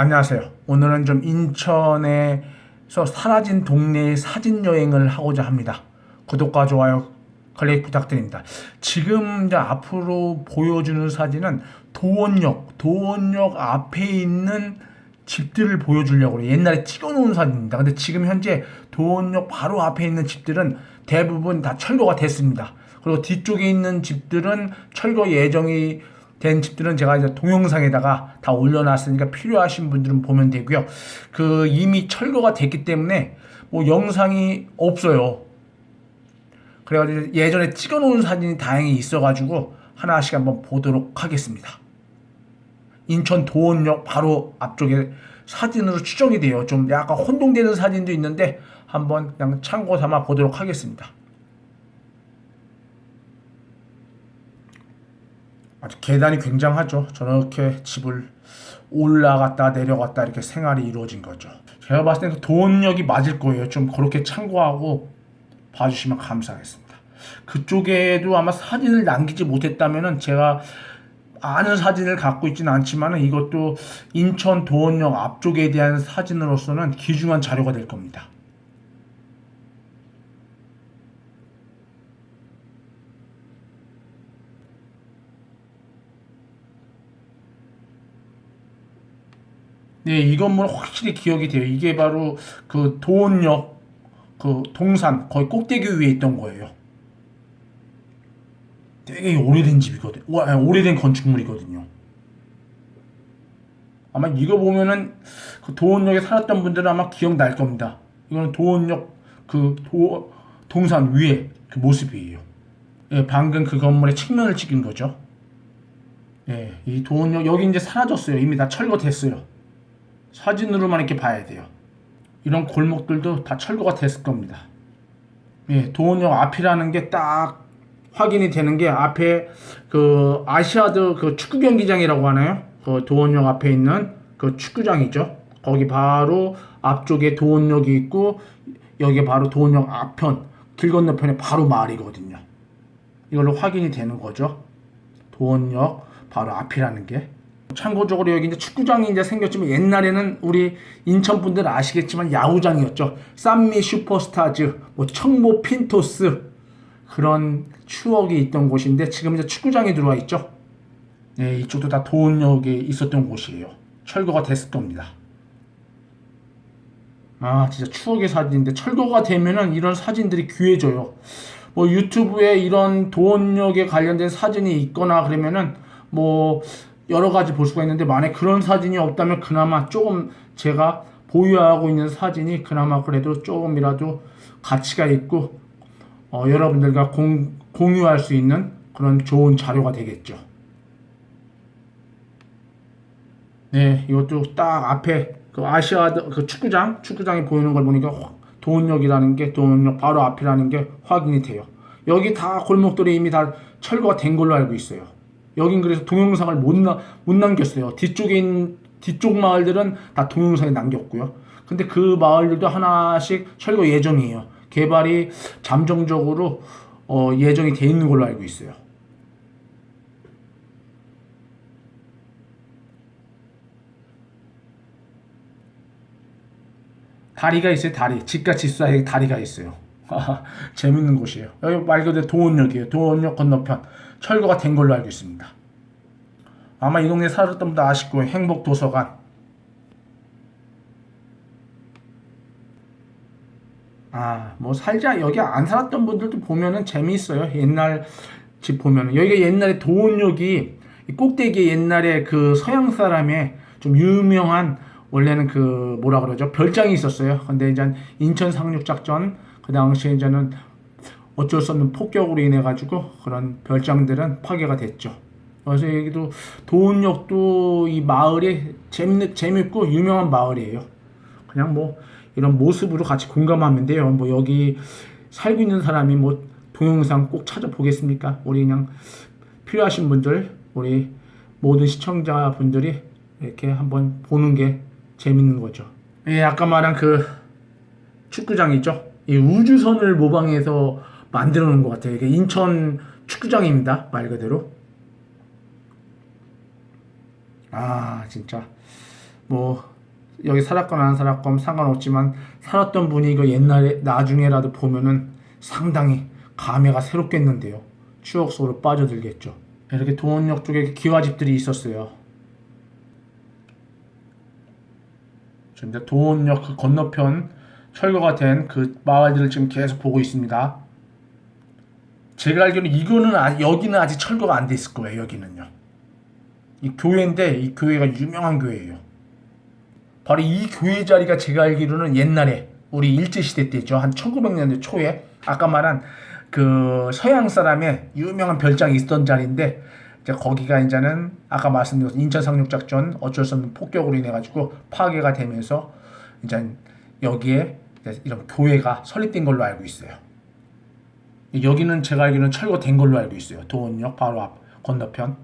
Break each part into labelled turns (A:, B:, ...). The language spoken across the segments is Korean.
A: 안녕하세요. 오늘은 좀 인천에서 사라진 동네의 사진 여행을 하고자 합니다. 구독과 좋아요 클릭 부탁드립니다. 지금 이제 앞으로 보여주는 사진은 도원역, 도원역 앞에 있는 집들을 보여주려고 해요. 옛날에 찍어놓은 사진입니다. 근데 지금 현재 도원역 바로 앞에 있는 집들은 대부분 다 철거가 됐습니다. 그리고 뒤쪽에 있는 집들은 철거 예정이 된 집들은 제가 이제 동영상에다가 다 올려놨으니까 필요하신 분들은 보면 되고요. 그 이미 철거가 됐기 때문에 뭐 영상이 없어요. 그래가지고 예전에 찍어놓은 사진이 다행히 있어가지고 하나씩 한번 보도록 하겠습니다. 인천 도원역 바로 앞쪽에 사진으로 추정이 돼요. 좀 약간 혼동되는 사진도 있는데 한번 그냥 참고 삼아 보도록 하겠습니다. 아주 계단이 굉장하죠. 저렇게 집을 올라갔다 내려갔다 이렇게 생활이 이루어진 거죠. 제가 봤을 때는 그 도원역이 맞을 거예요. 좀 그렇게 참고하고 봐주시면 감사하겠습니다. 그쪽에도 아마 사진을 남기지 못했다면은 제가 아는 사진을 갖고 있지는 않지만 이것도 인천 도원역 앞쪽에 대한 사진으로서는 귀중한 자료가 될 겁니다. 네, 이 건물은 확실히 기억이 돼요. 이게 바로 그 도원역 그 동산 거의 꼭대기 위에 있던 거예요. 되게 오래된 집이거든. 와, 오래된 건축물이거든요. 아마 이거 보면은 그 도원역에 살았던 분들은 아마 기억날 겁니다. 이거는 도원역 그 도, 동산 위에 그 모습이에요. 예, 방금 그 건물의 측면을 찍은 거죠. 예, 이 도원역 여기 이제 사라졌어요. 이미 다 철거됐어요. 사진으로만 이렇게 봐야 돼요. 이런 골목들도 다 철거가 됐을 겁니다. 예, 도원역 앞이라는 게 딱 확인이 되는 게 앞에 그 아시아드 그 축구 경기장이라고 하나요? 그 도원역 앞에 있는 그 축구장이죠. 거기 바로 앞쪽에 도원역이 있고 여기 바로 도원역 앞편 길 건너편에 바로 마을이거든요. 이걸로 확인이 되는 거죠. 도원역 바로 앞이라는 게. 참고적으로 여기 이제 축구장이 이제 생겼지만 옛날에는 우리 인천 분들 아시겠지만 야구장이었죠. 쌈미 슈퍼스타즈, 뭐 청모 핀토스 그런 추억이 있던 곳인데 지금 이제 축구장이 들어와 있죠. 네, 이쪽도 다 도원역에 있었던 곳이에요. 철거가 됐을 겁니다. 아, 진짜 추억의 사진인데 철거가 되면은 이런 사진들이 귀해져요. 뭐 유튜브에 이런 도원역에 관련된 사진이 있거나 그러면은 뭐 여러 가지 볼 수가 있는데 만약 그런 사진이 없다면 그나마 조금 제가 보유하고 있는 사진이 그나마 그래도 조금이라도 가치가 있고 어, 여러분들과 공, 공유할 수 있는 그런 좋은 자료가 되겠죠. 네, 이것도 딱 앞에 그 아시아 그 축구장 축구장이 보이는 걸 보니까 도원역이라는 게 도원역 바로 앞이라는 게 확인이 돼요. 여기 다 골목들이 이미 다 철거가 된 걸로 알고 있어요. 여긴 그래서 동영상을 못, 나, 못 남겼어요. 뒤쪽에 뒤쪽 마을들은 다 동영상에 남겼고요. 근데 그 마을들도 하나씩 철거 예정이에요. 개발이 잠정적으로 어, 예정이 돼 있는 걸로 알고 있어요. 다리가 있어요, 다리. 집과 집 사이에 다리가 있어요. 재밌는 곳이에요. 여기 말 그대로 도원역이에요. 도원역 건너편. 철거가 된 걸로 알고 있습니다. 아마 이 동네 살았던 분도 아실 거예요. 행복도서관. 아, 뭐 살자 여기 안 살았던 분들도 보면은 재미있어요. 옛날 집 보면은 여기가 옛날에 도원역이 꼭대기에 옛날에 그 서양 사람의 좀 유명한 원래는 그 뭐라 그러죠 별장이 있었어요. 근데 이제 인천 상륙 작전 그 당시에 이제는 어쩔 수 없는 폭격으로 인해 가지고 그런 별장들은 파괴가 됐죠. 그래서 여기도 도원역도 이 마을이 재밌 재밌고 유명한 마을이에요. 그냥 뭐 이런 모습으로 같이 공감하면 돼요. 뭐 여기 살고 있는 사람이 뭐 동영상 꼭 찾아보겠습니까? 우리 그냥 필요하신 분들, 우리 모든 시청자분들이 이렇게 한번 보는 게 재밌는 거죠. 예, 아까 말한 그 축구장 있죠? 이 우주선을 모방해서 만들어 놓은 것 같아요. 이게 인천 축구장입니다. 말 그대로. 아, 진짜. 뭐 여기 살았건 안 살았건 상관없지만 살았던 분이 이거 옛날에 나중에라도 보면은 상당히 감회가 새롭겠는데요. 추억 속으로 빠져들겠죠. 이렇게 도원역 쪽에 기와집들이 있었어요. 지금 도원역 그 건너편 철거가 된 그 마을들을 지금 계속 보고 있습니다. 제가 알기로는 이거는 아, 여기는 아직 철거가 안 돼 있을 거예요. 여기는요. 이 교회인데 이 교회가 유명한 교회예요. 바로 이 교회 자리가 제가 알기로는 옛날에 우리 일제 시대 때죠. 한 1900년대 초에 아까 말한 그 서양 사람의 유명한 별장이 있던 자리인데 이제 거기가 이제는 아까 말씀드린 인천 상륙 작전 어쩔 수 없는 폭격으로 인해 가지고 파괴가 되면서 이제 여기에 이런 교회가 설립된 걸로 알고 있어요. 여기는 제가 알기로는 철거된 걸로 알고 있어요. 도원역 바로 앞 건너편.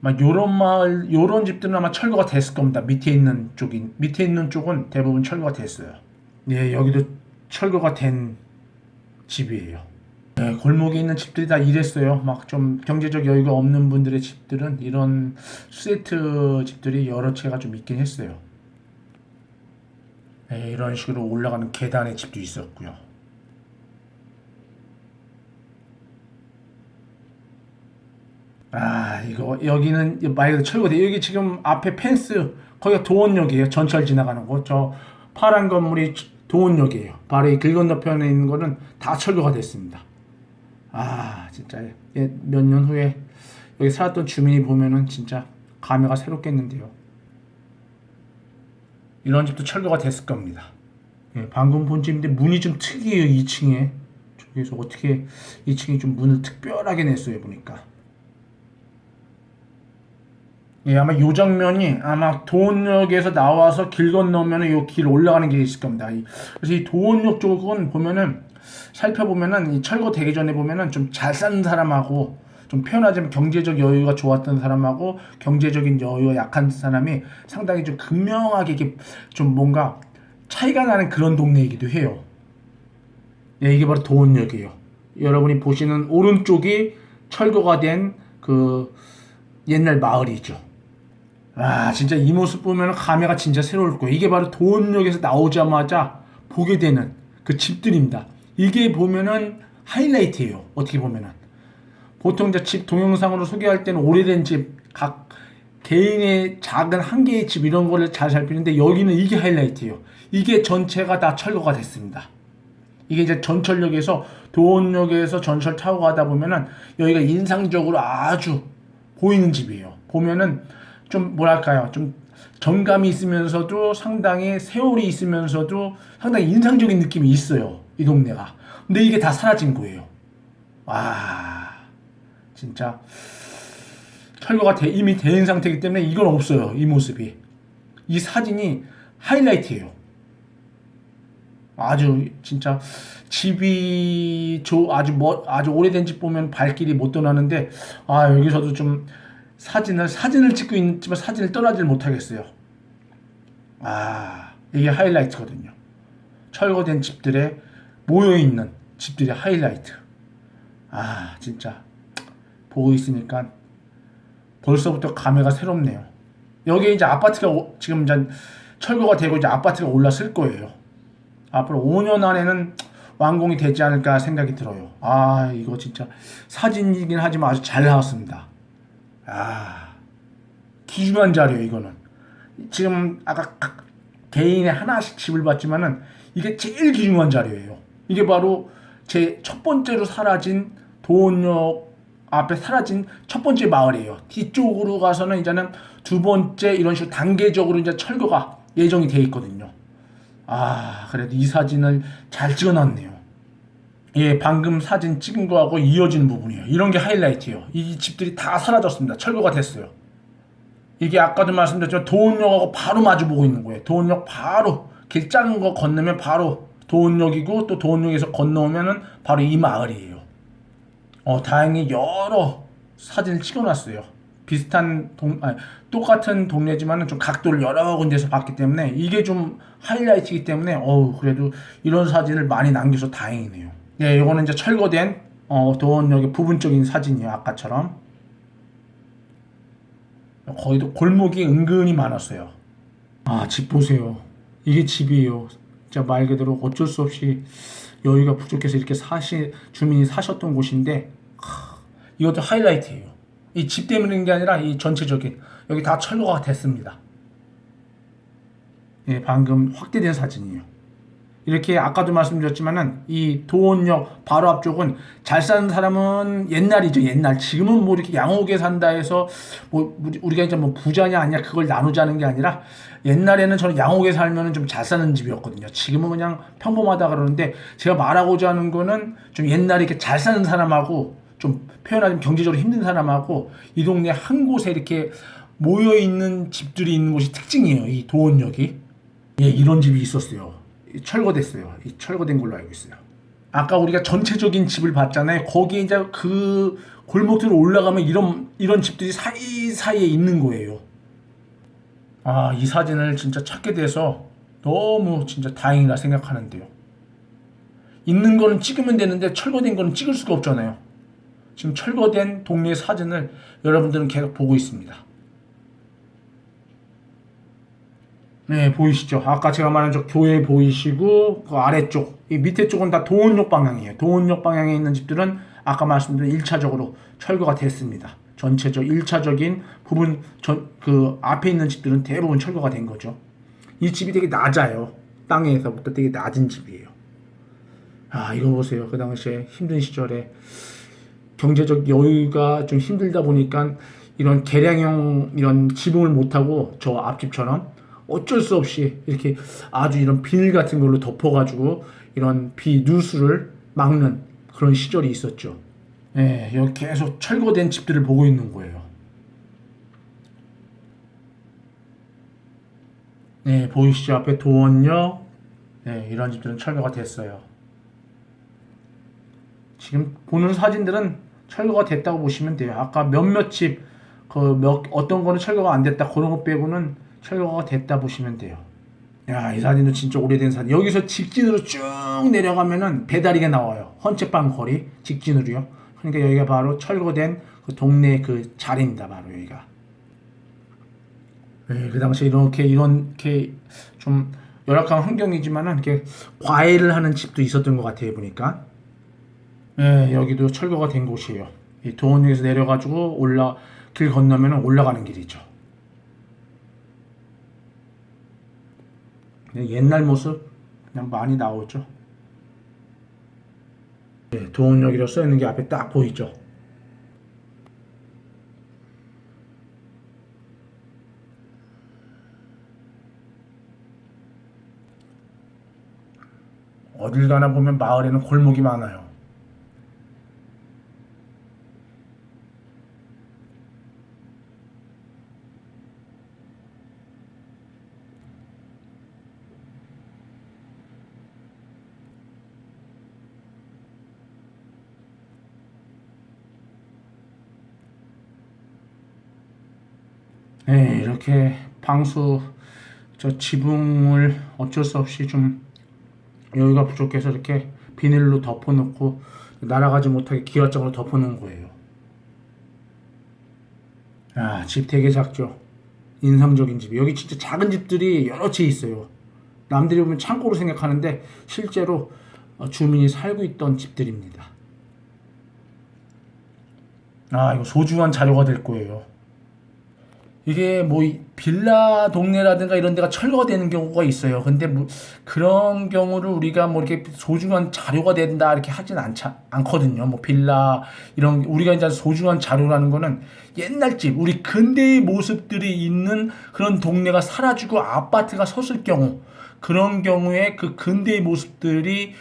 A: 막 요런 마을 요런 집들은 아마 철거가 됐을 겁니다. 밑에 있는 쪽인 밑에 있는 쪽은 대부분 철거가 됐어요. 네, 여기도 철거가 된 집이에요. 네, 골목에 있는 집들이 다 이랬어요. 막 좀 경제적 여유가 없는 분들의 집들은 이런 수세트 집들이 여러 채가 좀 있긴 했어요. 네, 이런 식으로 올라가는 계단의 집도 있었고요. 아 이거 여기는 말 그대로 철거돼. 여기 지금 앞에 펜스 거기가 도원역이에요. 전철 지나가는 곳 저 파란 건물이 도원역이에요. 바로 이 길 건너편에 있는 거는 다 철거가 됐습니다. 아 진짜. 몇 년 후에 여기 살았던 주민이 보면은 진짜 감회가 새롭겠는데요. 이런 집도 철거가 됐을 겁니다. 예, 방금 본 집인데 문이 좀 특이해요 2층에. 저기서 어떻게 2층이 좀 문을 특별하게 냈어요 보니까 예, 아마 요 장면이 아마 도원역에서 나와서 길 건너면은 요길 올라가는 길이 있을 겁니다. 이- 그래서 이 도원역 쪽은 보면은 살펴보면은 이 철거 되기 전에 보면은 좀 잘 사는 사람하고 좀 표현하자면 경제적 여유가 좋았던 사람하고 경제적인 여유가 약한 사람이 상당히 좀 극명하게 좀 뭔가 차이가 나는 그런 동네이기도 해요. 예, 이게 바로 도원역이에요. 여러분이 보시는 오른쪽이 철거가 된 그 옛날 마을이죠. 아 진짜 이 모습 보면 감회가 진짜 새로울 거예요. 이게 바로 도원역에서 나오자마자 보게 되는 그 집들입니다. 이게 보면은 하이라이트예요. 어떻게 보면은 보통 이제 집 동영상으로 소개할 때는 오래된 집, 각 개인의 작은 한 개의 집 이런 거를 잘 살피는데 여기는 이게 하이라이트예요. 이게 전체가 다 철거가 됐습니다. 이게 이제 전철역에서 도원역에서 전철 타고 가다 보면은 여기가 인상적으로 아주 보이는 집이에요. 보면은 좀 뭐랄까요, 좀 정감이 있으면서도 상당히 세월이 있으면서도 상당히 인상적인 느낌이 있어요. 이 동네가. 근데 이게 다 사라진 거예요. 와, 진짜 철거가 돼- 이미 된 상태이기 때문에 이건 없어요. 이 모습이. 이 사진이 하이라이트예요. 아주 진짜 집이 저 아주 뭐 아주 오래된 집 보면 발길이 못 떠나는데 아 여기서도 좀 사진을 사진을 찍고 있지만 사진을 떠나질 못하겠어요. 아 이게 하이라이트거든요. 철거된 집들에 모여 있는 집들의 하이라이트. 아 진짜 보고 있으니까 벌써부터 감회가 새롭네요. 여기 이제 아파트가 오- 지금 이제 철거가 되고 이제 아파트가 올라설 거예요. 앞으로 5년 안에는 완공이 되지 않을까 생각이 들어요. 아, 이거 진짜 사진이긴 하지만 아주 잘 나왔습니다. 아, 귀중한 자료예요, 이거는. 지금 아까 각 개인의 하나씩 집을 봤지만은 이게 제일 귀중한 자료예요. 이게 바로 제 첫 번째로 사라진 도원역 앞에 사라진 첫 번째 마을이에요. 뒤쪽으로 가서는 이제는 두 번째 이런 식으로 단계적으로 이제 철거가 예정이 돼 있거든요. 아, 그래도 이 사진을 잘 찍어놨네요. 예, 방금 사진 찍은 거하고 이어지는 부분이에요. 이런 게 하이라이트예요. 이 집들이 다 사라졌습니다. 철거가 됐어요. 이게 아까도 말씀드렸지만 도원역하고 바로 마주 보고 있는 거예요. 도원역 바로 길 작은 거 건너면 바로 도원역이고 또 도원역에서 건너오면은 바로 이 마을이에요. 어, 다행히 여러 사진을 찍어놨어요. 비슷한 동, 아니, 똑같은 동네지만은 좀 각도를 여러 군데서 봤기 때문에 이게 좀 하이라이트이기 때문에 어우 그래도 이런 사진을 많이 남겨서 다행이네요. 예, 이거는 이제 철거된 어, 도원역의 부분적인 사진이에요. 아까처럼 거기도 골목이 은근히 많았어요. 아, 집 보세요. 이게 집이에요. 진짜 말 그대로 어쩔 수 없이 여유가 부족해서 이렇게 사시, 주민이 사셨던 곳인데, 하, 이것도 하이라이트예요. 이 집 때문인 게 아니라 이 전체적인, 여기 다 철거가 됐습니다. 예, 방금 확대된 사진이에요. 이렇게 아까도 말씀드렸지만은 이 도원역 바로 앞쪽은 잘 사는 사람은 옛날이죠 옛날. 지금은 뭐 이렇게 양옥에 산다 해서 뭐 우리- 우리가 이제 뭐 부자냐 아니냐 그걸 나누자는 게 아니라 옛날에는 저는 양옥에 살면은 좀 잘 사는 집이었거든요. 지금은 그냥 평범하다 그러는데 제가 말하고자 하는 거는 좀 옛날에 이렇게 잘 사는 사람하고 좀 표현하자면 경제적으로 힘든 사람하고 이 동네 한 곳에 이렇게 모여 있는 집들이 있는 곳이 특징이에요 이 도원역이. 예 이런 집이 있었어요. 이 철거됐어요. 이 철거된 걸로 알고 있어요. 아까 우리가 전체적인 집을 봤잖아요. 거기에 이제 그 골목들로 올라가면 이런 이런 집들이 사이 사이에 있는 거예요. 아, 이 사진을 진짜 찾게 돼서 너무 진짜 다행이다 생각하는데요. 있는 거는 찍으면 되는데 철거된 거는 찍을 수가 없잖아요. 지금 철거된 동네 사진을 여러분들은 계속 보고 있습니다. 네, 보이시죠? 아까 제가 말한 저 교회 보이시고 그 아래쪽, 이 밑에 쪽은 다 도원역 방향이에요. 도원역 방향에 있는 집들은 아까 말씀드린 1차적으로 철거가 됐습니다. 전체적 1차적인 부분 전 그 앞에 있는 집들은 대부분 철거가 된 거죠. 이 집이 되게 낮아요. 땅에서부터 되게 낮은 집이에요. 아, 이거 보세요. 그 당시에 힘든 시절에 경제적 여유가 좀 힘들다 보니까 이런 개량형 이런 지붕을 못하고 저 앞집처럼 어쩔 수 없이 이렇게 아주 이런 비닐 같은 걸로 덮어가지고 이런 비 누수를 막는 그런 시절이 있었죠. 예, 여기 계속 철거된 집들을 보고 있는 거예요. 네, 보이시죠? 앞에 도원역. 네, 이런 집들은 철거가 됐어요. 지금 보는 사진들은 철거가 됐다고 보시면 돼요. 아까 몇몇 집, 그 몇, 어떤 거는 철거가 안 됐다. 그런 거 빼고는 철거가 됐다 보시면 돼요. 야, 이 사진은 진짜 오래된 사진. 여기서 직진으로 쭉 내려가면은 배다리가 나와요. 헌책방 거리, 직진으로요. 그러니까 여기가 바로 철거된 그 동네 그 자리입니다. 바로 여기가. 네, 그 당시에 이렇게, 이렇게 좀 열악한 환경이지만은 이렇게 과외를 하는 집도 있었던 것 같아요. 보니까. 네, 여기도 철거가 된 곳이에요. 이 도원역에서 내려가지고 올라, 길 건너면 올라가는 길이죠. 네, 옛날 모습 그냥 많이 나오죠. 네, 도원역이라고 써 있는 게 앞에 딱 보이죠. 어딜 가나 보면 마을에는 골목이 많아요. 네, 이렇게 방수 저 지붕을 어쩔 수 없이 좀 여유가 부족해서 이렇게 비닐로 덮어놓고 날아가지 못하게 기와장으로 덮어놓은 거예요. 아, 집 되게 작죠. 인상적인 집이 여기 진짜 작은 집들이 여러 채 있어요. 남들이 보면 창고로 생각하는데 실제로 어, 주민이 살고 있던 집들입니다. 아, 이거 소중한 자료가 될 거예요. 이게 뭐이 빌라 동네라든가 이런 데가 철거가 되는 경우가 있어요. 근데 뭐 그런 경우를 우리가 뭐 이렇게 소중한 자료가 된다 이렇게 하진 않자, 않거든요. 뭐 빌라 이런 우리가 이제 소중한 자료라는 거는 옛날 집, 우리 근대의 모습들이 있는 그런 동네가 사라지고 아파트가 섰을 경우 그런 경우에 그 근대의 모습들이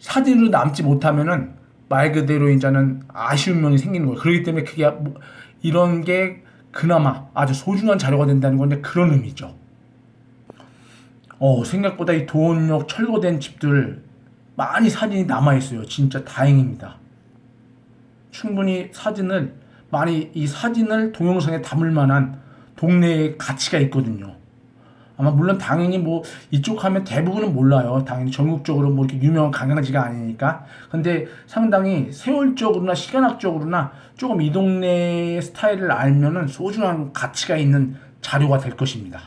A: 사진으로 남지 못하면은 말 그대로 이제는 아쉬운 면이 생기는 거예요. 그렇기 때문에 그게 뭐 이런 게 그나마 아주 소중한 자료가 된다는 건데 그런 의미죠. 어, 생각보다 이 도원역 철거된 집들 많이 사진이 남아 있어요. 진짜 다행입니다. 충분히 사진을 많이 이 사진을 동영상에 담을 만한 동네의 가치가 있거든요. 아마 물론 당연히 뭐 이쪽 하면 대부분은 몰라요. 당연히 전국적으로 뭐 이렇게 유명한 관광지가 아니니까. 근데 상당히 세월적으로나 시간학적으로나 조금 이 동네의 스타일을 알면은 소중한 가치가 있는 자료가 될 것입니다.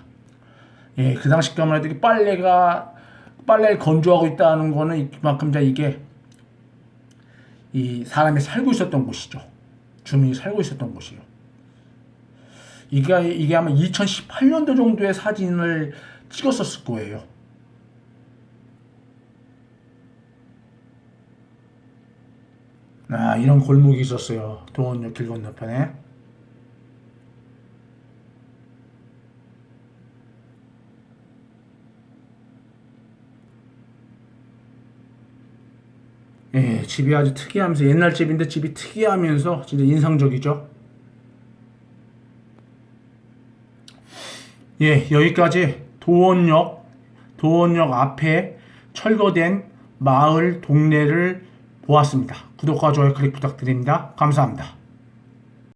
A: 예, 그 당시 까만 해도 빨래가 빨래를 건조하고 있다는 거는 그만큼 자 이게 이 사람이 살고 있었던 곳이죠. 주민이 살고 있었던 곳이요. 이게 이게 아마 2018년도 정도의 사진을 찍었었을 거예요. 아, 이런 골목이 있었어요. 동원역 길 건너편에. 예, 집이 아주 특이하면서 옛날 집인데 집이 특이하면서 진짜 인상적이죠. 예, 여기까지 도원역, 도원역 앞에 철거된 마을 동네를 보았습니다. 구독과 좋아요 클릭 부탁드립니다. 감사합니다.